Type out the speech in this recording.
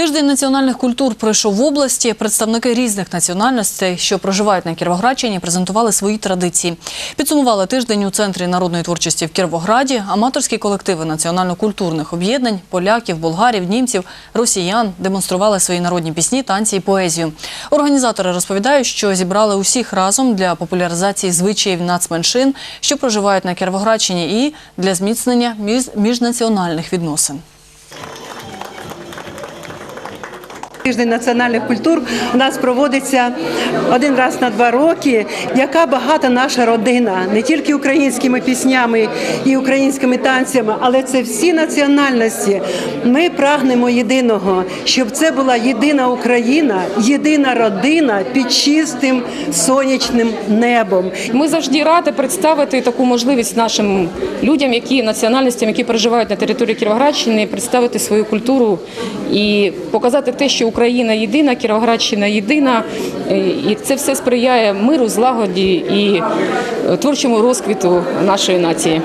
Тиждень національних культур пройшов в області. Представники різних національностей, що проживають на Кіровоградщині, презентували свої традиції. Підсумували тиждень у центрі народної творчості в Кіровограді. Аматорські колективи національно-культурних об'єднань поляків, болгарів, німців, росіян демонстрували свої народні пісні, танці і поезію. Організатори розповідають, що зібрали усіх разом для популяризації звичаїв нацменшин, що проживають на Кіровоградщині, і для зміцнення міжнаціональних відносин. Тиждень національних культур у нас проводиться один раз на два роки. Яка багата наша родина, не тільки українськими піснями і українськими танцями, але це всі національності. Ми прагнемо єдиного, щоб це була єдина Україна, єдина родина під чистим сонячним небом. Ми завжди раді представити таку можливість нашим людям, які національностям, які проживають на території Кіровоградщини, представити свою культуру і показати те, що Україна єдина, Кіровоградщина єдина, Е, і це все сприяє миру, злагоді і е, творчому розквіту нашої нації.